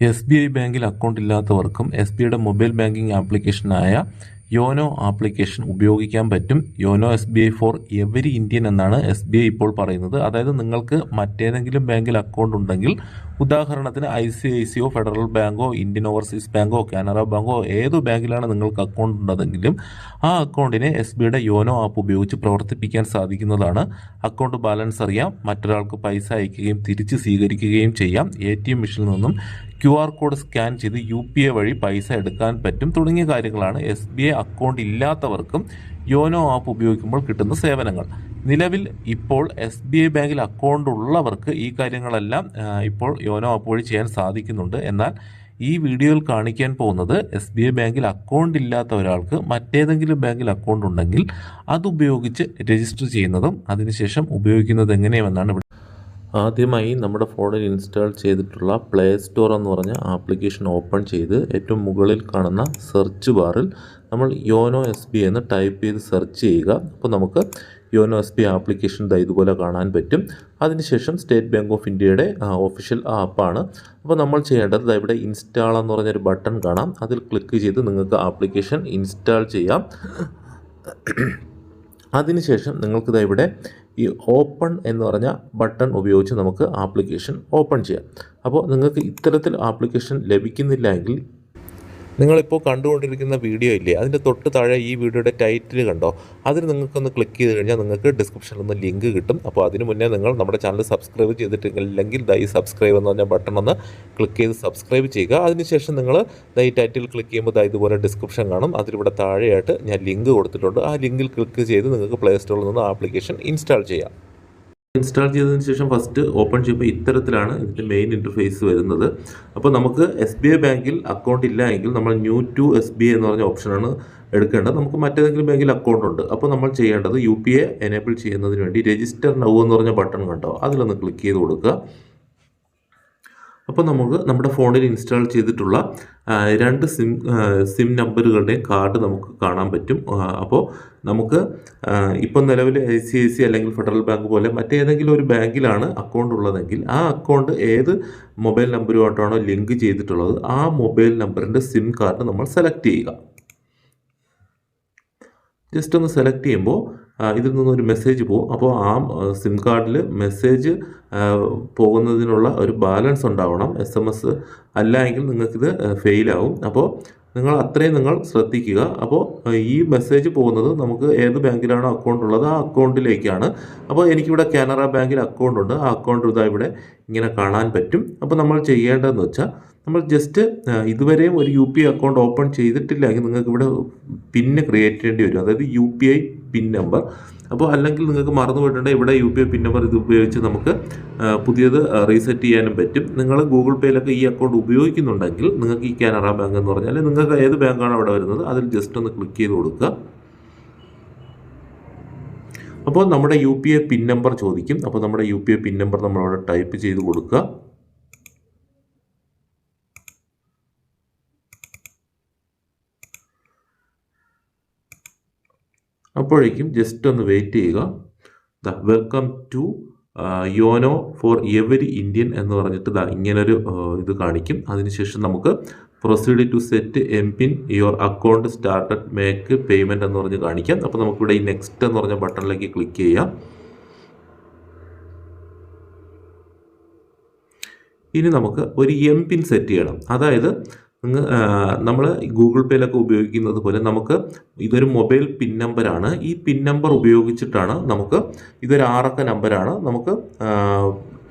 S B I ബാങ്കിൽ account ഇല്ലാത്തവർക്കും S B ഐയുടെ മൊബൈൽ ബാങ്കിംഗ് ആപ്ലിക്കേഷനായ യോനോ ആപ്ലിക്കേഷൻ ഉപയോഗിക്കാൻ പറ്റും. YONO S B I for every Indian എന്നാണ് എസ് ബി ഐ ഇപ്പോൾ പറയുന്നത്. അതായത് നിങ്ങൾക്ക് മറ്റേതെങ്കിലും ബാങ്കിൽ അക്കൗണ്ട് ഉണ്ടെങ്കിൽ ഉദാഹരണത്തിന് ഐ സി ഐ സിയോ ഫെഡറൽ ബാങ്കോ ഇന്ത്യൻ ഓവർസീസ് ബാങ്കോ കാനറ ബാങ്കോ ഏത് ബാങ്കിലാണ് നിങ്ങൾക്ക് അക്കൗണ്ട് ഉണ്ടെങ്കിലും ആ അക്കൗണ്ടിനെ എസ് ബിയുടെ യോനോ ആപ്പ് ഉപയോഗിച്ച് പ്രവർത്തിപ്പിക്കാൻ സാധിക്കുന്നതാണ്. അക്കൗണ്ട് ബാലൻസ് അറിയാം. മറ്റൊരാൾക്ക് പൈസ അയക്കുകയും തിരിച്ച് സ്വീകരിക്കുകയും ചെയ്യാം. എ ടി എം മെഷീനിൽ നിന്നും ക്യു ആർ കോഡ് സ്കാൻ ചെയ്ത് യു പി ഐ വഴി പൈസ എടുക്കാൻ പറ്റും തുടങ്ങിയ കാര്യങ്ങളാണ് എസ് ബി ഐ അക്കൗണ്ട് ഇല്ലാത്തവർക്കും യോനോ ആപ്പ് ഉപയോഗിക്കുമ്പോൾ കിട്ടുന്ന സേവനങ്ങൾ. നിലവിൽ ഇപ്പോൾ എസ് ബി ഐ ബാങ്കിൽ അക്കൗണ്ട് ഉള്ളവർക്ക് ഈ കാര്യങ്ങളെല്ലാം ഇപ്പോൾ യോനോ ആപ്പ് വഴി ചെയ്യാൻ സാധിക്കുന്നുണ്ട്. എന്നാൽ ഈ വീഡിയോയിൽ കാണിക്കാൻ പോകുന്നത് എസ് ബി ഐ ബാങ്കിൽ അക്കൗണ്ട് ഇല്ലാത്ത ഒരാൾക്ക് മറ്റേതെങ്കിലും ബാങ്കിൽ അക്കൗണ്ട് ഉണ്ടെങ്കിൽ അതുപയോഗിച്ച് രജിസ്റ്റർ ചെയ്യുന്നതും അതിനുശേഷം ഉപയോഗിക്കുന്നത് എങ്ങനെയാണെന്നാണ് ഇവിടെ ആദ്യമായി നമ്മുടെ ഫോണിൽ ഇൻസ്റ്റാൾ ചെയ്തിട്ടുള്ള പ്ലേ സ്റ്റോർ എന്ന് പറഞ്ഞ ആപ്ലിക്കേഷൻ ഓപ്പൺ ചെയ്ത് ഏറ്റവും മുകളിൽ കാണുന്ന സെർച്ച് ബാറിൽ നമ്മൾ യോനോ എസ് ബി എന്ന് ടൈപ്പ് ചെയ്ത് സെർച്ച് ചെയ്യുക. അപ്പോൾ നമുക്ക് യോനോ എസ് ബി ആപ്ലിക്കേഷൻ ഇതുപോലെ കാണാൻ പറ്റും. അതിനുശേഷം സ്റ്റേറ്റ് ബാങ്ക് ഓഫ് ഇന്ത്യയുടെ ഒഫീഷ്യൽ ആപ്പാണ്. അപ്പോൾ നമ്മൾ ചെയ്യേണ്ടത് ഇവിടെ ഇൻസ്റ്റാൾ എന്ന് പറഞ്ഞൊരു ബട്ടൺ കാണാം. അതിൽ ക്ലിക്ക് ചെയ്ത് നിങ്ങൾക്ക് ആപ്ലിക്കേഷൻ ഇൻസ്റ്റാൾ ചെയ്യാം. അതിനുശേഷം നിങ്ങൾക്കിതാ ഇവിടെ ഈ ഓപ്പൺ എന്ന് പറഞ്ഞ ബട്ടൺ ഉപയോഗിച്ച് നമുക്ക് ആപ്ലിക്കേഷൻ ഓപ്പൺ ചെയ്യാം. അപ്പോൾ നിങ്ങൾക്ക് ഇത്തരത്തിൽ ആപ്ലിക്കേഷൻ ലഭിക്കുന്നില്ല എങ്കിൽ നിങ്ങളിപ്പോൾ കണ്ടുകൊണ്ടിരിക്കുന്ന വീഡിയോ ഇല്ലേ? അതിന്റെ തൊട്ട് താഴെ ഈ വീഡിയോയുടെ ടൈറ്റിൽ കണ്ടോ? അതിൽ നിങ്ങൾക്കൊന്ന് ക്ലിക്ക് ചെയ്ത് കഴിഞ്ഞാൽ നിങ്ങൾക്ക് ഡിസ്ക്രിപ്ഷനിൽ നിന്ന് ലിങ്ക് കിട്ടും. അപ്പോൾ അതിന് മുന്നേ നിങ്ങൾ നമ്മുടെ ചാനൽ സബ്സ്ക്രൈബ് ചെയ്തിട്ടില്ലെങ്കിൽ ദൈ സബ്സ്ക്രൈബ് എന്ന് പറഞ്ഞ ബട്ടൺ ഒന്ന് ക്ലിക്ക് ചെയ്ത് സബ്സ്ക്രൈബ് ചെയ്യുക. അതിനുശേഷം നിങ്ങൾ ദൈ ടൈറ്റിൽ ക്ലിക്ക് ചെയ്യുമ്പോൾ ദൈ ഇതുപോലെ ഡിസ്ക്രിപ്ഷൻ കാണും. അതിലിവിടെ താഴെയായിട്ട് ഞാൻ ലിങ്ക് കൊടുത്തിട്ടുണ്ട്. ആ ലിങ്കിൽ ക്ലിക്ക് ചെയ്ത് നിങ്ങൾക്ക് പ്ലേ സ്റ്റോറിൽ നിന്ന് ആപ്ലിക്കേഷൻ ഇൻസ്റ്റാൾ ചെയ്യാം. ഇൻസ്റ്റാൾ ചെയ്തതിന് ശേഷം ഫസ്റ്റ് ഓപ്പൺ ചെയ്യുമ്പോൾ ഇത്തരത്തിലാണ് ഇതിന്റെ മെയിൻ ഇന്റർഫേസ് വരുന്നത്. അപ്പോൾ നമുക്ക് എസ് ബി ഐ ബാങ്കിൽ അക്കൗണ്ട് ഇല്ല എങ്കിൽ നമ്മൾ new to S B I എന്ന് പറഞ്ഞ ഓപ്ഷനാണ് എടുക്കേണ്ടത്. നമുക്ക് മറ്റേതെങ്കിലും ബാങ്കിൽ അക്കൗണ്ട് ഉണ്ട്. അപ്പോൾ നമ്മൾ ചെയ്യേണ്ടത് യു പി ഐ എനേബിൾ ചെയ്യുന്നതിന് വേണ്ടി രജിസ്റ്റർ നൗ എന്ന് പറഞ്ഞ ബട്ടൺ കണ്ടോ? അതിലൊന്ന് ക്ലിക്ക് ചെയ്ത് കൊടുക്കുക. അപ്പോൾ നമുക്ക് നമ്മുടെ ഫോണിൽ ഇൻസ്റ്റാൾ ചെയ്തിട്ടുള്ള രണ്ട് സിം സിം നമ്പറുകളുടെയും കാർഡ് നമുക്ക് കാണാൻ പറ്റും. അപ്പോൾ നമുക്ക് ഇപ്പം നിലവിൽ ഐ സി ഐ സി അല്ലെങ്കിൽ ഫെഡറൽ ബാങ്ക് പോലെ മറ്റേതെങ്കിലും ഒരു ബാങ്കിലാണ് അക്കൗണ്ട് ഉള്ളതെങ്കിൽ ആ അക്കൗണ്ട് ഏത് മൊബൈൽ നമ്പറുമായിട്ടാണോ ലിങ്ക് ചെയ്തിട്ടുള്ളത് ആ മൊബൈൽ നമ്പറിന്റെ സിം കാർഡ് നമ്മൾ സെലക്ട് ചെയ്യുക. ജസ്റ്റ് ഒന്ന് സെലക്ട് ചെയ്യുമ്പോൾ ഇതിൽ നിന്നൊരു മെസ്സേജ് പോകും അപ്പോൾ ആ സിം കാർഡിൽ മെസ്സേജ് പോകുന്നതിനുള്ള ഒരു ബാലൻസ് ഉണ്ടാവണം. എസ് എം എസ് അല്ല എങ്കിൽ നിങ്ങൾക്കിത് ഫെയിലാവും അപ്പോൾ നിങ്ങൾ അത്രയും നിങ്ങൾ ശ്രദ്ധിക്കുക. അപ്പോൾ ഈ മെസ്സേജ് പോകുന്നത് നമുക്ക് ഏത് ബാങ്കിലാണോ അക്കൗണ്ട് ഉള്ളത്? ആ അക്കൗണ്ടിലേക്കാണ് അപ്പോൾ എനിക്കിവിടെ കാനറ ബാങ്കിൽ അക്കൗണ്ട് ഉണ്ട്. ആ അക്കൗണ്ട് ഇതാ ഇവിടെ ഇങ്ങനെ കാണാൻ പറ്റും. അപ്പോൾ നമ്മൾ ചെയ്യേണ്ടതെന്ന് വെച്ചാൽ നമ്മൾ ജസ്റ്റ് ഇതുവരെയും ഒരു യു പി അക്കൗണ്ട് ഓപ്പൺ ചെയ്തിട്ടില്ലെങ്കിൽ നിങ്ങൾക്ക് ഇവിടെ പിന്നെ ക്രിയേറ്റ് ചെയ്യേണ്ടി വരും. അതായത് U P I PIN number അപ്പോൾ അല്ലെങ്കിൽ നിങ്ങൾക്ക് മറന്നു പോയിട്ടുണ്ടെങ്കിൽ ഇവിടെ U P I PIN number ഇത് ഉപയോഗിച്ച് നമുക്ക് പുതിയത് റീസെറ്റ് ചെയ്യാനും പറ്റും. നിങ്ങൾ ഗൂഗിൾ പേയിലൊക്കെ ഈ അക്കൗണ്ട് ഉപയോഗിക്കുന്നുണ്ടെങ്കിൽ നിങ്ങൾക്ക് ഈ കാനറ ബാങ്ക് എന്ന് പറഞ്ഞാൽ നിങ്ങൾക്ക് ഏത് ബാങ്കാണ് അവിടെ വരുന്നത് അതിൽ ജസ്റ്റ് ഒന്ന് ക്ലിക്ക് ചെയ്ത് കൊടുക്കുക. അപ്പോൾ നമ്മുടെ U P I PIN number ചോദിക്കും. അപ്പോൾ നമ്മുടെ U P I PIN number നമ്മളവിടെ ടൈപ്പ് ചെയ്ത് കൊടുക്കുക. അപ്പോഴേക്കും ജസ്റ്റ് ഒന്ന് വെയിറ്റ് ചെയ്യുക. The welcome to YONO for every Indian എന്ന് പറഞ്ഞിട്ട് ദാ ഇങ്ങനൊരു ഇത് കാണിക്കും. അതിനുശേഷം നമുക്ക് proceed to set M PIN your account started make payment എന്ന് പറഞ്ഞ് കാണിക്കാം. അപ്പോൾ നമുക്കിവിടെ ഈ നെക്സ്റ്റ് എന്ന് പറഞ്ഞ ബട്ടണിലേക്ക് ക്ലിക്ക് ചെയ്യാം. ഇനി നമുക്ക് ഒരു എം പിൻ സെറ്റ് ചെയ്യണം. അതായത് നമ്മൾ ഗൂഗിൾ പേയിലൊക്കെ ഉപയോഗിക്കുന്നത് പോലെ നമുക്ക് ഇതൊരു മൊബൈൽ പിൻ നമ്പറാണ് ഈ പിൻ നമ്പർ ഉപയോഗിച്ചിട്ടാണ് നമുക്ക് ഇതൊരു ആറക്ക നമ്പറാണ് നമുക്ക്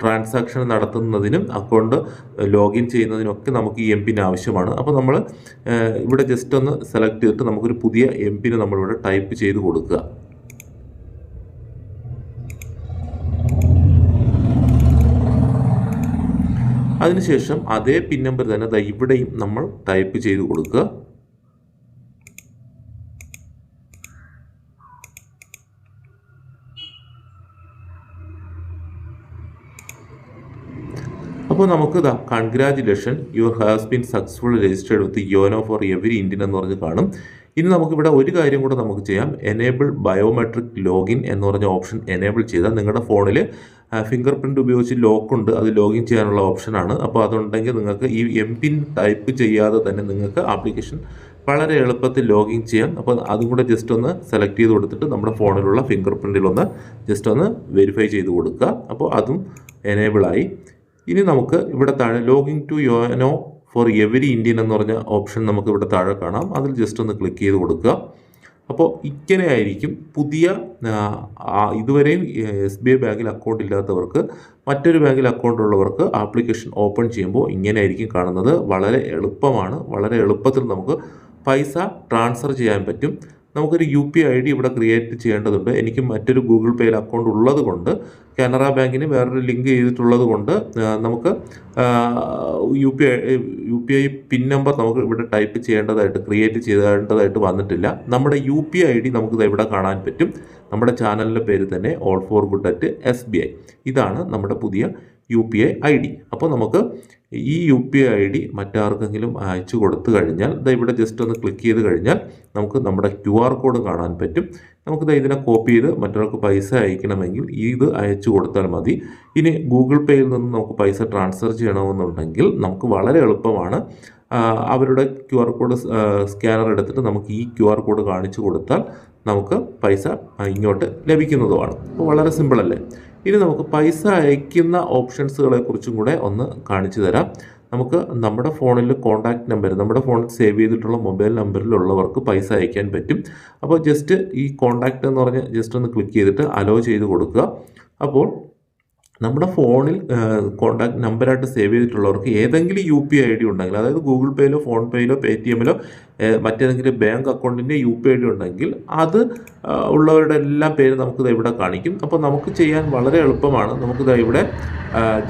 ട്രാൻസാക്ഷൻ നടത്തുന്നതിനും അക്കൗണ്ട് ലോഗിൻ ചെയ്യുന്നതിനൊക്കെ നമുക്ക് ഈ എം പിൻ ആവശ്യമാണ്. അപ്പോൾ നമ്മൾ ഇവിടെ ജസ്റ്റ് ഒന്ന് സെലക്ട് ചെയ്തിട്ട് നമുക്കൊരു പുതിയ എം പിന് നമ്മളിവിടെ ടൈപ്പ് ചെയ്ത് കൊടുക്കുക. അതിനുശേഷം അതേ പിൻ നമ്പർ തന്നെ ദാ ഇവിടെയും നമ്മൾ ടൈപ്പ് ചെയ്ത് കൊടുക്കുക. അപ്പോൾ നമുക്ക് ഇതാ congratulation your has been successful registered with YONO for every Indian എന്ന് പറഞ്ഞ് കാണും. ഇനി നമുക്കിവിടെ ഒരു കാര്യം കൂടെ നമുക്ക് ചെയ്യാം. എനേബിൾ ബയോമെട്രിക് ലോഗിൻ എന്ന് പറഞ്ഞ ഓപ്ഷൻ എനേബിൾ ചെയ്താൽ നിങ്ങളുടെ ഫോണിൽ ഫിംഗർ പ്രിന്റ് ഉപയോഗിച്ച് ലോക്കുണ്ട് അത് ലോഗിൻ ചെയ്യാനുള്ള ഓപ്ഷനാണ് അപ്പോൾ അതുണ്ടെങ്കിൽ നിങ്ങൾക്ക് ഈ എം പിൻ ടൈപ്പ് ചെയ്യാതെ തന്നെ നിങ്ങൾക്ക് ആപ്ലിക്കേഷൻ വളരെ എളുപ്പത്തിൽ ലോഗിൻ ചെയ്യാം. അപ്പോൾ അതും കൂടെ ജസ്റ്റ് ഒന്ന് സെലക്ട് ചെയ്ത് കൊടുത്തിട്ട് നമ്മുടെ ഫോണിലുള്ള ഫിംഗർ പ്രിന്റിലൊന്ന് ജസ്റ്റ് ഒന്ന് വെരിഫൈ ചെയ്ത് കൊടുക്കുക. അപ്പോൾ അതും എനേബിളായി ഇനി നമുക്ക് ഇവിടെ താഴെ login to YONO for every Indian എന്ന് പറഞ്ഞ ഓപ്ഷൻ നമുക്ക് ഇവിടെ താഴെ കാണാം. അതിൽ ജസ്റ്റ് ഒന്ന് ക്ലിക്ക് ചെയ്ത് കൊടുക്കുക. അപ്പോൾ ഇങ്ങനെയായിരിക്കും പുതിയ ഇതുവരെയും എസ് ബി ഐ ബാങ്കിൽ അക്കൗണ്ട് ഇല്ലാത്തവർക്ക് മറ്റൊരു ബാങ്കിൽ അക്കൗണ്ട് ഉള്ളവർക്ക് ആപ്ലിക്കേഷൻ ഓപ്പൺ ചെയ്യുമ്പോൾ ഇങ്ങനെ ആയിരിക്കും കാണുന്നത്. വളരെ എളുപ്പമാണ്. വളരെ എളുപ്പത്തിൽ നമുക്ക് പൈസ ട്രാൻസ്ഫർ ചെയ്യാൻ പറ്റും. നമുക്കൊരു യു പി ഐ ഡി ഇവിടെ ക്രിയേറ്റ് ചെയ്യേണ്ടതുണ്ട്. എനിക്ക് മറ്റൊരു ഗൂഗിൾ പേയിൽ അക്കൗണ്ട് ഉള്ളത് കൊണ്ട് കാനറ ബാങ്കിന് വേറൊരു ലിങ്ക് ചെയ്തിട്ടുള്ളത് കൊണ്ട് നമുക്ക് U P I U P I PIN number നമുക്ക് ഇവിടെ ടൈപ്പ് ചെയ്യേണ്ടതായിട്ട് ക്രിയേറ്റ് ചെയ്യേണ്ടതായിട്ട് വന്നിട്ടില്ല. നമ്മുടെ യു പി ഐ ഡി നമുക്ക് ഇവിടെ കാണാൻ പറ്റും. നമ്മുടെ ചാനലിന്റെ പേര് തന്നെ all for good at S B I. ഇതാണ് നമ്മുടെ പുതിയ U P I I D. അപ്പോൾ നമുക്ക് ഈ U P I I D മറ്റാർക്കെങ്കിലും അയച്ചു കൊടുത്തു കഴിഞ്ഞാൽ ദാ ഇവിടെ ജസ്റ്റ് ഒന്ന് ക്ലിക്ക് ചെയ്ത് കഴിഞ്ഞാൽ നമുക്ക് നമ്മുടെ ക്യു ആർ കോഡ് കാണാൻ പറ്റും. നമുക്ക് ദാ ഇതിനെ കോപ്പി ചെയ്ത് മറ്റൊരാൾക്ക് പൈസ അയക്കണമെങ്കിൽ ഇത് അയച്ചു കൊടുത്താൽ മതി. ഇനി ഗൂഗിൾ പേയിൽ നിന്ന് നമുക്ക് പൈസ ട്രാൻസ്ഫർ ചെയ്യണമെന്നുണ്ടെങ്കിൽ നമുക്ക് വളരെ എളുപ്പമാണ്. അവരുടെ ക്യു ആർ കോഡ് സ്കാനർ എടുത്തിട്ട് നമുക്ക് ഈ ക്യു ആർ കോഡ് കാണിച്ചു കൊടുത്താൽ നമുക്ക് പൈസ ഇങ്ങോട്ട് ലഭിക്കുന്നതുമാണ്. അപ്പോൾ വളരെ സിമ്പിളല്ലേ ഇനി നമുക്ക് പൈസ അയക്കുന്ന ഓപ്ഷൻസുകളെ കുറിച്ചും കൂടെ ഒന്ന് കാണിച്ചു തരാം. നമുക്ക് നമ്മുടെ ഫോണിൽ കോൺടാക്റ്റ് നമ്പർ നമ്മുടെ ഫോണിൽ സേവ് ചെയ്തിട്ടുള്ള മൊബൈൽ നമ്പറിലുള്ളവർക്ക് പൈസ അയക്കാൻ പറ്റും. അപ്പോൾ ജസ്റ്റ് ഈ കോൺടാക്റ്റ് എന്ന് പറഞ്ഞ് ജസ്റ്റ് ഒന്ന് ക്ലിക്ക് ചെയ്തിട്ട് അലോ ചെയ്ത് കൊടുക്കുക. അപ്പോൾ നമ്മുടെ ഫോണിൽ കോൺടാക്ട് നമ്പറായിട്ട് സേവ് ചെയ്തിട്ടുള്ളവർക്ക് ഏതെങ്കിലും യു പി ഐ ഡി ഉണ്ടെങ്കിൽ അതായത് ഗൂഗിൾ പേയിലോ ഫോൺ പേയിലോ പേ ടി എമ്മിലോ മറ്റേതെങ്കിലും ബാങ്ക് അക്കൗണ്ടിന്റെ യു പി ഐ ഡി ഉണ്ടെങ്കിൽ അത് ഉള്ളവരുടെ എല്ലാം പേര് നമുക്ക് ദാ ഇവിടെ കാണിക്കും. അപ്പോൾ നമുക്ക് ചെയ്യാൻ വളരെ എളുപ്പമാണ്. നമുക്ക് ദാ ഇവിടെ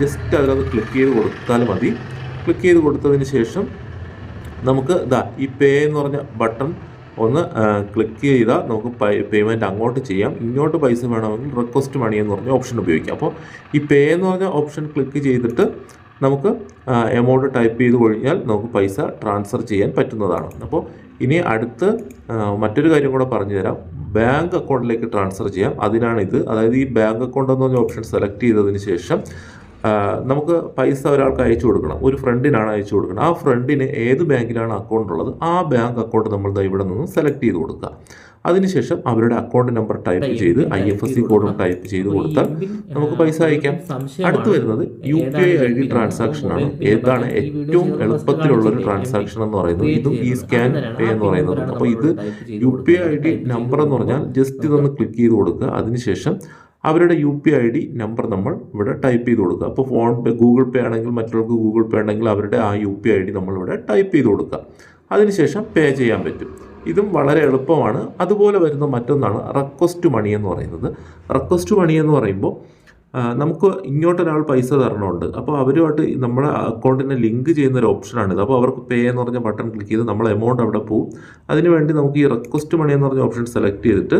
ജസ്റ്റ് അതിലൊന്ന് ക്ലിക്ക് ചെയ്ത് കൊടുത്താൽ മതി. ക്ലിക്ക് ചെയ്ത് കൊടുത്തതിന് ശേഷം നമുക്ക് ഇതാ ഈ പേ എന്ന് പറഞ്ഞ ബട്ടൺ ഒന്ന് ക്ലിക്ക് ചെയ്താൽ നമുക്ക് പേയ്മെന്റ് അങ്ങോട്ട് ചെയ്യാം. ഇങ്ങോട്ട് പൈസ വേണമെങ്കിൽ റിക്വസ്റ്റ് മണി എന്ന് പറഞ്ഞ ഓപ്ഷൻ ഉപയോഗിക്കാം. അപ്പോൾ ഈ പേ എന്ന് പറഞ്ഞ ഓപ്ഷൻ ക്ലിക്ക് ചെയ്തിട്ട് നമുക്ക് എമൗണ്ട് ടൈപ്പ് ചെയ്ത് കഴിഞ്ഞാൽ നമുക്ക് പൈസ ട്രാൻസ്ഫർ ചെയ്യാൻ പറ്റുന്നതാണ്. അപ്പോൾ ഇനി അടുത്ത് മറ്റൊരു കാര്യം കൂടെ പറഞ്ഞു തരാം ബാങ്ക് അക്കൗണ്ടിലേക്ക് ട്രാൻസ്ഫർ ചെയ്യാം. അതിനാണിത് അതായത് ഈ ബാങ്ക് അക്കൗണ്ട് എന്ന് പറഞ്ഞ ഓപ്ഷൻ സെലക്ട് ചെയ്തതിന് ശേഷം നമുക്ക് പൈസ ഒരാൾക്ക് അയച്ചു കൊടുക്കണം. ഒരു ഫ്രണ്ടിനാണ് അയച്ചു കൊടുക്കണം. ആ ഫ്രണ്ടിന് ഏത് ബാങ്കിലാണ് അക്കൗണ്ട് ഉള്ളത്? ആ ബാങ്ക് അക്കൗണ്ട് നമ്മൾ ഇവിടെ നിന്ന് സെലക്ട് ചെയ്ത് കൊടുക്കുക. അതിനുശേഷം അവരുടെ അക്കൗണ്ട് നമ്പർ ടൈപ്പ് ചെയ്ത് ഐ എഫ് എസ് സി കോഡും ടൈപ്പ് ചെയ്ത് കൊടുത്താൽ നമുക്ക് പൈസ അയക്കാം. അടുത്ത് വരുന്നത് U P I I D transaction ആണ്. ഏതാണ് ഏറ്റവും എളുപ്പത്തിലുള്ള ഒരു ട്രാൻസാക്ഷൻ എന്ന് പറയുന്നത് ഇതും ഈ സ്കാൻ പേ എന്ന് പറയുന്നത്. അപ്പോൾ ഇത് U P I I D number എന്ന് പറഞ്ഞാൽ ജസ്റ്റ് ഇതൊന്ന് ക്ലിക്ക് ചെയ്ത് കൊടുക്കുക. അതിനുശേഷം അവരുടെ U P I D number നമ്മൾ ഇവിടെ ടൈപ്പ് ചെയ്ത് കൊടുക്കുക. അപ്പോൾ ഫോൺ പേ ഗൂഗിൾ പേ ആണെങ്കിൽ മറ്റുള്ളവർക്ക് ഗൂഗിൾ പേ ഉണ്ടെങ്കിൽ അവരുടെ ആ യു പി ഐ ഡി നമ്മളിവിടെ ടൈപ്പ് ചെയ്ത് കൊടുക്കുക. അതിനുശേഷം പേ ചെയ്യാൻ പറ്റും. ഇതും വളരെ എളുപ്പമാണ്. അതുപോലെ വരുന്ന മറ്റൊന്നാണ് റെക്വസ്റ്റ് മണി എന്ന് പറയുന്നത്. റെക്വസ്റ്റ് മണി എന്ന് പറയുമ്പോൾ നമുക്ക് ഇങ്ങോട്ടൊരാൾ പൈസ തരണമുണ്ട് അപ്പോൾ അവരുമായിട്ട് നമ്മുടെ അക്കൗണ്ടിനെ ലിങ്ക് ചെയ്യുന്ന ഒരു ഓപ്ഷനാണിത്. അപ്പോൾ അവർക്ക് പേ എന്ന് പറഞ്ഞ ബട്ടൺ ക്ലിക്ക് ചെയ്ത് നമ്മൾ എമൗണ്ട് അവിടെ പോകും അതിനുവേണ്ടി നമുക്ക് ഈ റിക്വസ്റ്റ് മണി എന്ന് പറഞ്ഞ ഓപ്ഷൻ സെലക്ട് ചെയ്തിട്ട്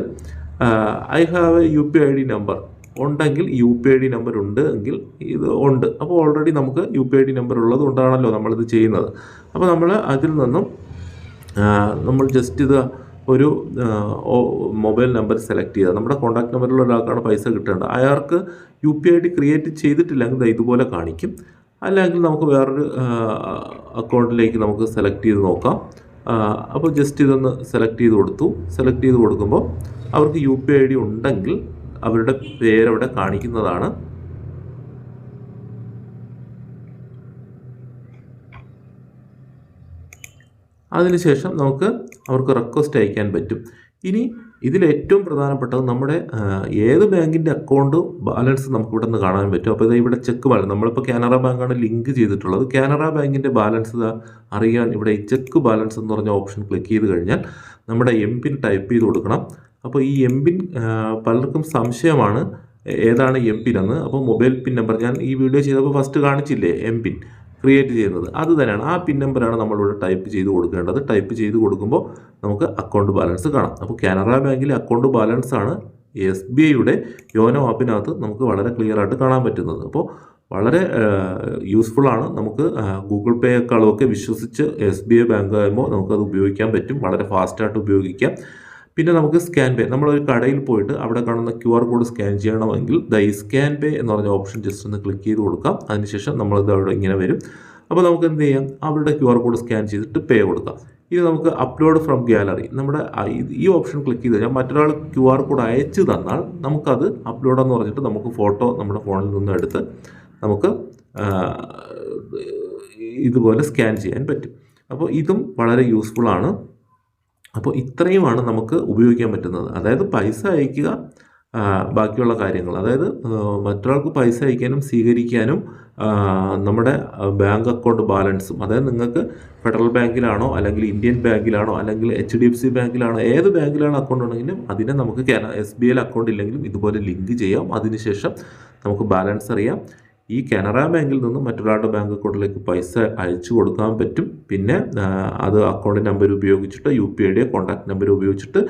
I have a U P I D number ഉണ്ടെങ്കിൽ U P I D number ഉണ്ട് എങ്കിൽ ഇത് ഉണ്ട്. അപ്പോൾ ഓൾറെഡി നമുക്ക് U P I D number ഉള്ളത് കൊണ്ടാണല്ലോ നമ്മളിത് ചെയ്യുന്നത്. അപ്പോൾ നമ്മൾ അതിൽ നിന്നും നമ്മൾ ജസ്റ്റ് ഇത് ഒരു മൊബൈൽ നമ്പർ സെലക്ട് ചെയ്യുക. നമ്മുടെ കോൺടാക്ട് നമ്പറിലുള്ള ഒരാൾക്കാണ് പൈസ കിട്ടേണ്ടത്. അയാൾക്ക് U P I D create ചെയ്തിട്ടില്ലെങ്കിൽ ഇതുപോലെ കാണിക്കും. അല്ലെങ്കിൽ നമുക്ക് വേറൊരു അക്കൗണ്ടിലേക്ക് നമുക്ക് സെലക്ട് ചെയ്ത് നോക്കാം. അപ്പോൾ ജസ്റ്റ് ഇതൊന്ന് സെലക്ട് ചെയ്ത് കൊടുത്തു. സെലക്ട് ചെയ്ത് കൊടുക്കുമ്പോൾ അവർക്ക് യു പി ഐ ഡി ഉണ്ടെങ്കിൽ അവരുടെ പേരവിടെ കാണിക്കുന്നതാണ്. അതിനുശേഷം നമുക്ക് അവർക്ക് റിക്വസ്റ്റ് അയക്കാൻ പറ്റും. ഇനി ഇതിലേറ്റവും പ്രധാനപ്പെട്ടത് നമ്മുടെ ഏത് ബാങ്കിന്റെ അക്കൗണ്ട് ബാലൻസ് നമുക്ക് ഇവിടെ നിന്ന് കാണാൻ പറ്റും. അപ്പോൾ ഇത് ഇവിടെ ചെക്ക് ബാലൻസ് നമ്മളിപ്പോൾ കാനറ ബാങ്കാണ് ലിങ്ക് ചെയ്തിട്ടുള്ളത്. കാനറ ബാങ്കിന്റെ ബാലൻസ് അറിയാൻ ഇവിടെ ഈ ചെക്ക് ബാലൻസ് എന്ന് പറഞ്ഞ ഓപ്ഷൻ ക്ലിക്ക് ചെയ്ത് കഴിഞ്ഞാൽ നമ്മുടെ എം പിൻ ടൈപ്പ് ചെയ്ത് കൊടുക്കണം. അപ്പോൾ ഈ എം പിൻ പലർക്കും സംശയമാണ് ഏതാണ് എം പിൻ എന്ന് അപ്പോൾ മൊബൈൽ പിൻ നമ്പർ ഞാൻ ഈ വീഡിയോ ചെയ്തപ്പോൾ ഫസ്റ്റ് കാണിച്ചില്ലേ എം പിൻ ക്രിയേറ്റ് ചെയ്യുന്നത്. അത് തന്നെയാണ്. ആ പിൻ നമ്പറാണ് നമ്മളിവിടെ ടൈപ്പ് ചെയ്ത് കൊടുക്കേണ്ടത്. ടൈപ്പ് ചെയ്ത് കൊടുക്കുമ്പോൾ നമുക്ക് അക്കൗണ്ട് ബാലൻസ് കാണാം. അപ്പോൾ കാനറ ബാങ്കിലെ അക്കൗണ്ട് ബാലൻസ് ആണ് എസ് ബി ഐയുടെ യോനോ ആപ്പിനകത്ത് നമുക്ക് വളരെ ക്ലിയർ ആയിട്ട് കാണാൻ പറ്റുന്നത്. അപ്പോൾ വളരെ യൂസ്ഫുൾ ആണ് നമുക്ക് ഗൂഗിൾ പേയേക്കാളും ഒക്കെ വിശ്വസിച്ച് എസ് ബി ഐ ബാങ്ക് ആകുമ്പോൾ നമുക്കത് ഉപയോഗിക്കാൻ പറ്റും. വളരെ ഫാസ്റ്റായിട്ട് ഉപയോഗിക്കാം. പിന്നെ നമുക്ക് സ്കാൻ പേ നമ്മളൊരു കടയിൽ പോയിട്ട് അവിടെ കാണുന്ന ക്യു ആർ കോഡ് സ്കാൻ ചെയ്യണമെങ്കിൽ ദ ഈ സ്കാൻ പേ എന്ന് പറഞ്ഞ ഓപ്ഷൻ ജസ്റ്റ് ഒന്ന് ക്ലിക്ക് ചെയ്ത് കൊടുക്കാം. അതിനുശേഷം നമ്മളിത് അവിടെ ഇങ്ങനെ വരും. അപ്പോൾ നമുക്ക് എന്ത് ചെയ്യാം? അവരുടെ ക്യു ആർ കോഡ് സ്കാൻ ചെയ്തിട്ട് പേ കൊടുക്കാം. ഇനി നമുക്ക് അപ്ലോഡ് ഫ്രം ഗാലറി നമ്മുടെ ഈ ഓപ്ഷൻ ക്ലിക്ക് ചെയ്ത് കഴിഞ്ഞാൽ മറ്റൊരാൾ ക്യു ആർ കോഡ് അയച്ചു തന്നാൽ നമുക്കത് അപ്ലോഡ് എന്ന് പറഞ്ഞിട്ട് നമുക്ക് ഫോട്ടോ നമ്മുടെ ഫോണിൽ നിന്ന് എടുത്ത് നമുക്ക് ഇതുപോലെ സ്കാൻ ചെയ്യാൻ പറ്റും. അപ്പോൾ ഇതും വളരെ യൂസ്ഫുൾ ആണ്. അപ്പോൾ ഇത്രയുമാണ് നമുക്ക് ഉപയോഗിക്കാൻ പറ്റുന്നത്. അതായത് പൈസ അയക്കുക ബാക്കിയുള്ള കാര്യങ്ങൾ. അതായത് മറ്റൊരാൾക്ക് പൈസ അയക്കാനും സ്വീകരിക്കാനും നമ്മുടെ ബാങ്ക് അക്കൗണ്ട് ബാലൻസും. അതായത് നിങ്ങൾക്ക് ഫെഡറൽ ബാങ്കിലാണോ അല്ലെങ്കിൽ ഇന്ത്യൻ ബാങ്കിലാണോ അല്ലെങ്കിൽ എച്ച് ഡി എഫ് സി ബാങ്കിലാണോ ഏത് ബാങ്കിലാണ് അക്കൗണ്ട് ഉണ്ടെങ്കിലും അതിനെ നമുക്ക് എസ് ബി ഐയിൽ അക്കൗണ്ട് ഇല്ലെങ്കിലും ഇതുപോലെ ലിങ്ക് ചെയ്യാം. അതിനുശേഷം നമുക്ക് ബാലൻസ് അറിയാം. ഈ കാനറ ബാങ്കിൽ നിന്ന് മറ്റൊരാളുടെ ബാങ്ക് അക്കൗണ്ടിലേക്ക് പൈസ അയച്ചു കൊടുക്കാൻ പറ്റും. പിന്നെ അത് അക്കൗണ്ട് നമ്പർ ഉപയോഗിച്ചിട്ട് യു പി ഐയുടെ കോൺടാക്ട് നമ്പർ ഉപയോഗിച്ചിട്ട്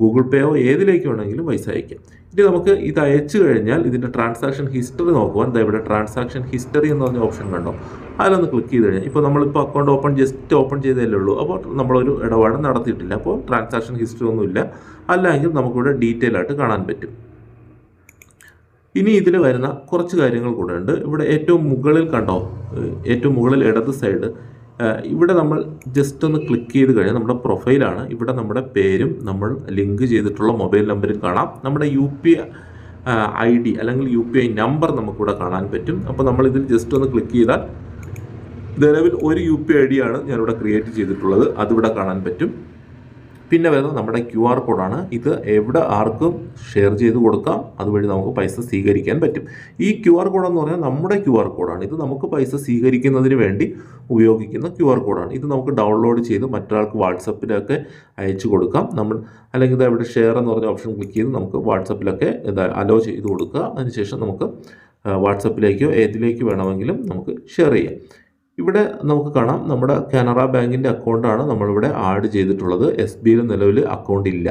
ഗൂഗിൾ പേയോ ഏതിലേക്ക് വേണമെങ്കിലും പൈസ അയക്കാം. ഇനി നമുക്ക് ഇത് അയച്ചു കഴിഞ്ഞാൽ ഇതിന്റെ ട്രാൻസാക്ഷൻ ഹിസ്റ്ററി നോക്കുവാൻ. ദാ ഇവിടെ ട്രാൻസാക്ഷൻ ഹിസ്റ്ററി എന്ന് പറഞ്ഞ ഓപ്ഷൻ കണ്ടോ? അതിലൊന്ന് ക്ലിക്ക് ചെയ്ത് കഴിഞ്ഞാൽ ഇപ്പോൾ നമ്മളിപ്പോൾ അക്കൗണ്ട് ഓപ്പൺ ജസ്റ്റ് ഓപ്പൺ ചെയ്തതല്ലേ ഉള്ളൂ. അപ്പോൾ നമ്മളൊരു ഇടപാട് നടത്തിയിട്ടില്ല. അപ്പോൾ ട്രാൻസാക്ഷൻ ഹിസ്റ്ററി ഒന്നുമില്ല. അല്ലെങ്കിൽ നമുക്കിവിടെ ഡീറ്റെയിൽ ആയിട്ട് കാണാൻ പറ്റും. ഇനി ഇതിൽ വരുന്ന കുറച്ച് കാര്യങ്ങൾ കൂടെ ഉണ്ട് ഇവിടെ ഏറ്റവും മുകളിൽ കണ്ടോ? ഏറ്റവും മുകളിൽ ഇടത് സൈഡ്. ഇവിടെ നമ്മൾ ജസ്റ്റ് ഒന്ന് ക്ലിക്ക് ചെയ്ത് കഴിഞ്ഞാൽ നമ്മുടെ പ്രൊഫൈലാണ് ഇവിടെ നമ്മുടെ പേരും നമ്മൾ ലിങ്ക് ചെയ്തിട്ടുള്ള മൊബൈൽ നമ്പരും കാണാം. നമ്മുടെ യു പി ഐ ഡി അല്ലെങ്കിൽ യു പി ഐ നമ്പർ നമുക്കിവിടെ കാണാൻ പറ്റും. അപ്പോൾ നമ്മൾ ഇതിൽ ജസ്റ്റ് ഒന്ന് ക്ലിക്ക് ചെയ്താൽ നിലവിൽ ഒരു യു പി ഐ ഡിയാണ് ഞാനിവിടെ ക്രിയേറ്റ് ചെയ്തിട്ടുള്ളത്. അതിവിടെ കാണാൻ പറ്റും. പിന്നെ വരുന്നത് നമ്മുടെ ക്യു ആർ കോഡാണ് ഇത് എവിടെ ആർക്കും ഷെയർ ചെയ്ത് കൊടുക്കാം. അതുവഴി നമുക്ക് പൈസ സ്വീകരിക്കാൻ പറ്റും. ഈ ക്യു ആർ കോഡെന്ന് പറഞ്ഞാൽ നമ്മുടെ ക്യു ആർ കോഡാണ് ഇത് നമുക്ക് പൈസ സ്വീകരിക്കുന്നതിന് വേണ്ടി ഉപയോഗിക്കുന്ന ക്യു ആർ കോഡാണ് ഇത് നമുക്ക് ഡൗൺലോഡ് ചെയ്ത് മറ്റൊരാൾക്ക് വാട്സപ്പിലൊക്കെ അയച്ചു കൊടുക്കാം. നമ്മൾ അല്ലെങ്കിൽ ഇത് ഷെയർ എന്ന് പറഞ്ഞ ഓപ്ഷൻ ക്ലിക്ക് ചെയ്ത് നമുക്ക് വാട്സപ്പിലൊക്കെ അലോ ചെയ്ത് കൊടുക്കുക. അതിനുശേഷം നമുക്ക് വാട്സപ്പിലേക്കോ ഏതിലേക്ക് വേണമെങ്കിലും നമുക്ക് ഷെയർ ചെയ്യാം. ഇവിടെ നമുക്ക് കാണാം നമ്മുടെ കാനറ ബാങ്കിന്റെ അക്കൗണ്ടാണ് നമ്മളിവിടെ ആഡ് ചെയ്തിട്ടുള്ളത്. എസ് ബിയിൽ നിലവിൽ അക്കൗണ്ട് ഇല്ല.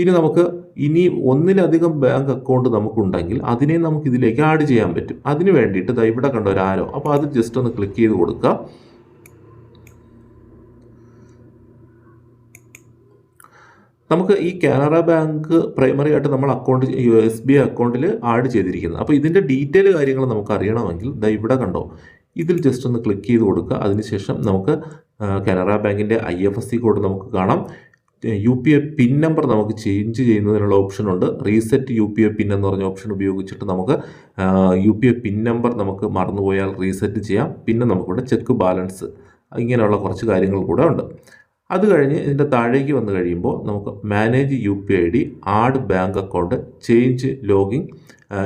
ഇനി നമുക്ക് ഇനി ഒന്നിലധികം ബാങ്ക് അക്കൗണ്ട് നമുക്കുണ്ടെങ്കിൽ അതിനെ നമുക്ക് ഇതിലേക്ക് ആഡ് ചെയ്യാൻ പറ്റും. അതിന് വേണ്ടിയിട്ട് ദാ ഇവിടെ കണ്ട ഒരു ആരോ. അപ്പോൾ അത് ജസ്റ്റ് ഒന്ന് ക്ലിക്ക് ചെയ്ത് കൊടുക്കുക നമുക്ക് ഈ കാനറ ബാങ്ക് പ്രൈമറി ആയിട്ട് നമ്മൾ അക്കൗണ്ട് എസ് ബി ഐ അക്കൗണ്ടിൽ ആഡ് ചെയ്തിരിക്കുന്നത്. അപ്പോൾ ഇതിന്റെ ഡീറ്റെയിൽ കാര്യങ്ങൾ നമുക്ക് അറിയണമെങ്കിൽ ദാ ഇവിടെ കണ്ടോ. ഇതിൽ ജസ്റ്റ് ഒന്ന് ക്ലിക്ക് ചെയ്ത് കൊടുക്കുക. അതിനുശേഷം നമുക്ക് കനറ ബാങ്കിന്റെ I F S C code നമുക്ക് കാണാം. U P I pin number നമുക്ക് ചേഞ്ച് ചെയ്യുന്നതിനുള്ള ഓപ്ഷൻ ഉണ്ട്. Reset U P I pin എന്ന് പറഞ്ഞ ഓപ്ഷൻ ഉപയോഗിച്ചിട്ട് നമുക്ക് U P I pin number നമുക്ക് മറന്നുപോയാൽ റീസെറ്റ് ചെയ്യാം. പിന്നെ നമുക്കിവിടെ ചെക്ക് ബാലൻസ് ഇങ്ങനെയുള്ള കുറച്ച് കാര്യങ്ങൾ കൂടെ ഉണ്ട്. അത് കഴിഞ്ഞ് ഇതിന്റെ താഴേക്ക് വന്നു കഴിയുമ്പോൾ നമുക്ക് manage U P I D add bank account change login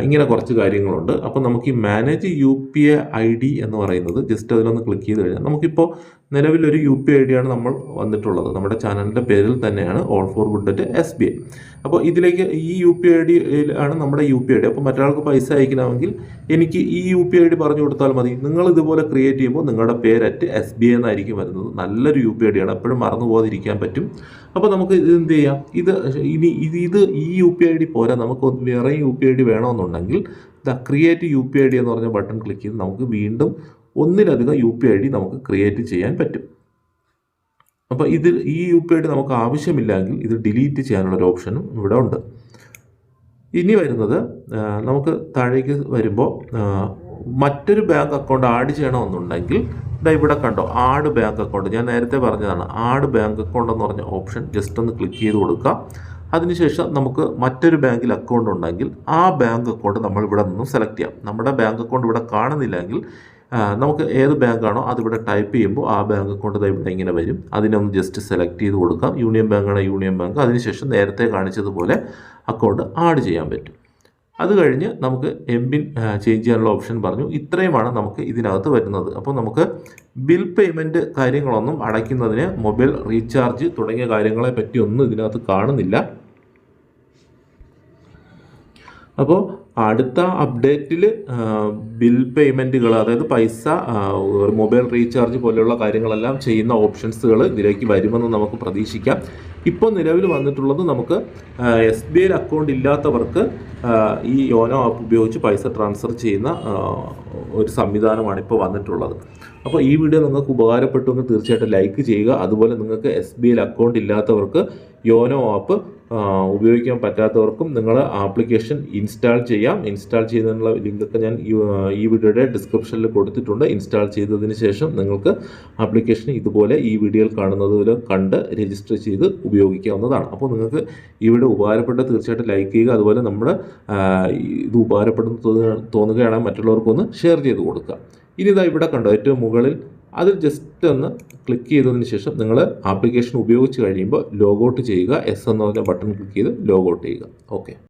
ഇങ്ങനെ കുറച്ച് കാര്യങ്ങളുണ്ട്. അപ്പോൾ നമുക്ക് ഈ manage U P I I D എന്ന് പറയുന്നത് ജസ്റ്റ് അതിലൊന്ന് ക്ലിക്ക് ചെയ്ത് കഴിഞ്ഞാൽ നമുക്കിപ്പോൾ നിലവിലൊരു യു പി ഐ ആണ് നമ്മൾ വന്നിട്ടുള്ളത്. നമ്മുടെ ചാനലിന്റെ പേരിൽ തന്നെയാണ് all for good at S B I അപ്പോൾ ഇതിലേക്ക് ഈ യു പി ഐ ഡിയിലാണ് നമ്മുടെ യു പി ഐ ഡി അപ്പോൾ മറ്റൊരാൾക്ക് പൈസ അയക്കണമെങ്കിൽ എനിക്ക് ഈ യു പി ഐ ഡി പറഞ്ഞു കൊടുത്താൽ മതി. നിങ്ങൾ ഇതുപോലെ ക്രിയേറ്റ് ചെയ്യുമ്പോൾ നിങ്ങളുടെ പേരറ്റ് എസ് ബി ഐ എന്നായിരിക്കും വരുന്നത്. നല്ലൊരു യു പി ഐ ഡി ആണ്. എപ്പോഴും മറന്നു പോകാതിരിക്കാൻ പറ്റും. അപ്പോൾ നമുക്ക് ഇത് എന്ത് ചെയ്യാം? ഇത് ഇനി ഇത് ഇത് ഈ യു പി ഐ ഡി പോരാ. നമുക്ക് വേറെ യു പി ഐ ഡി വേണമെന്നുണ്ടെങ്കിൽ the create U P I D എന്ന് പറഞ്ഞ ബട്ടൺ ക്ലിക്ക് ചെയ്ത് നമുക്ക് വീണ്ടും ഒന്നിലധികം യു പി ഐ ഡി നമുക്ക് ക്രിയേറ്റ് ചെയ്യാൻ പറ്റും. അപ്പോൾ ഇതിൽ ഈ യു പി ഐ ഡി നമുക്ക് ആവശ്യമില്ലെങ്കിൽ ഇത് ഡിലീറ്റ് ചെയ്യാനുള്ള ഒരു ഓപ്ഷനും ഇവിടെ ഉണ്ട്. ഇനി വരുന്നത് നമുക്ക് താഴേക്ക് വരുമ്പോൾ മറ്റൊരു ബാങ്ക് അക്കൗണ്ട് ആഡ് ചെയ്യണമെന്നുണ്ടെങ്കിൽ ദാ ഇവിടെ കണ്ടോ ആഡ് ബാങ്ക് അക്കൗണ്ട് ഞാൻ നേരത്തെ പറഞ്ഞതാണ് ആഡ് ബാങ്ക് അക്കൗണ്ട് എന്ന് പറഞ്ഞ ഓപ്ഷൻ ജസ്റ്റ് ഒന്ന് ക്ലിക്ക് ചെയ്ത് കൊടുക്കുക. അതിനുശേഷം നമുക്ക് മറ്റൊരു ബാങ്കിൽ അക്കൗണ്ട് ഉണ്ടെങ്കിൽ ആ ബാങ്ക് അക്കൗണ്ട് നമ്മൾ ഇവിടെ നിന്നും സെലക്ട് ചെയ്യാം. നമ്മുടെ ബാങ്ക് അക്കൗണ്ട് ഇവിടെ കാണുന്നില്ലെങ്കിൽ നമുക്ക് ഏത് ബാങ്കാണോ അതിവിടെ ടൈപ്പ് ചെയ്യുമ്പോൾ ആ ബാങ്ക് അക്കൗണ്ട് ഇവിടെ ഇങ്ങനെ വരും. അതിനൊന്ന് ജസ്റ്റ് സെലക്ട് ചെയ്ത് കൊടുക്കാം. യൂണിയൻ ബാങ്കാണ് യൂണിയൻ ബാങ്ക്. അതിനുശേഷം നേരത്തെ കാണിച്ചതുപോലെ അക്കൗണ്ട് ആഡ് ചെയ്യാൻ പറ്റും. അത് കഴിഞ്ഞ് നമുക്ക് എം പിൻ ചേഞ്ച് ചെയ്യാനുള്ള ഓപ്ഷൻ പറഞ്ഞു. ഇത്രയുമാണ് നമുക്ക് ഇതിനകത്ത് വരുന്നത്. അപ്പോൾ നമുക്ക് ബിൽ പേയ്മെന്റ് കാര്യങ്ങളൊന്നും അടയ്ക്കുന്നതിന് മൊബൈൽ റീചാർജ് തുടങ്ങിയ കാര്യങ്ങളെ പറ്റി ഒന്നും ഇതിനകത്ത് കാണുന്നില്ല. അപ്പോൾ അടുത്ത അപ്ഡേറ്റിൽ ബിൽ പേയ്മെന്റുകൾ അതായത് പൈസ മൊബൈൽ റീചാർജ് പോലെയുള്ള കാര്യങ്ങളെല്ലാം ചെയ്യുന്ന ഓപ്ഷൻസുകൾ ഇതിലേക്ക് വരുമെന്ന് നമുക്ക് പ്രതീക്ഷിക്കാം. ഇപ്പോൾ നിലവിൽ വന്നിട്ടുള്ളത് നമുക്ക് എസ് ബി ഐ അക്കൗണ്ട് ഇല്ലാത്തവർക്ക് ഈ യോനോ ആപ്പ് ഉപയോഗിച്ച് പൈസ ട്രാൻസ്ഫർ ചെയ്യുന്ന ഒരു സംവിധാനമാണ് ഇപ്പോൾ വന്നിട്ടുള്ളത്. അപ്പോൾ ഈ വീഡിയോ നിങ്ങൾക്ക് ഉപകാരപ്പെട്ടു എന്ന് തീർച്ചയായിട്ടും ലൈക്ക് ചെയ്യുക. അതുപോലെ നിങ്ങൾക്ക് എസ് ബി ഐയിൽ അക്കൗണ്ട് ഇല്ലാത്തവർക്ക് യോനോ ആപ്പ് ഉപയോഗിക്കാൻ പറ്റാത്തവർക്കും നിങ്ങൾ ആപ്ലിക്കേഷൻ ഇൻസ്റ്റാൾ ചെയ്യാം. ഇൻസ്റ്റാൾ ചെയ്യുന്നതിനുള്ള ലിങ്കൊക്കെ ഞാൻ ഈ, വീഡിയോയുടെ ഡിസ്ക്രിപ്ഷനിൽ കൊടുത്തിട്ടുണ്ട്. ഇൻസ്റ്റാൾ ചെയ്തതിന് ശേഷം നിങ്ങൾക്ക് ആപ്ലിക്കേഷൻ ഇതുപോലെ ഈ വീഡിയോയിൽ കാണുന്നത് കണ്ട് രജിസ്റ്റർ ചെയ്ത് ഉപയോഗിക്കാവുന്നതാണ്. അപ്പോൾ നിങ്ങൾക്ക് ഈ വീഡിയോ ഉപകാരപ്പെട്ട് തീർച്ചയായിട്ടും ലൈക്ക് ചെയ്യുക. അതുപോലെ നമ്മുടെ ഇത് ഉപകാരപ്പെടുന്ന തോന്നുകയാണെങ്കിൽ മറ്റുള്ളവർക്കൊന്ന് ഷെയർ ചെയ്ത് കൊടുക്കുക. ഇനി ഇതാ ഇവിടെ കണ്ടോ ഏറ്റവും മുകളിൽ അതിൽ ജസ്റ്റ് ഒന്ന് ക്ലിക്ക് ചെയ്തതിന് ശേഷം നിങ്ങൾ ആപ്ലിക്കേഷൻ ഉപയോഗിച്ച് കഴിയുമ്പോൾ ലോഗൗട്ട് ചെയ്യുക. എസ് എന്ന് പറഞ്ഞ ബട്ടൺ ക്ലിക്ക് ചെയ്ത് ലോഗൗട്ട് ചെയ്യുക. ഓക്കെ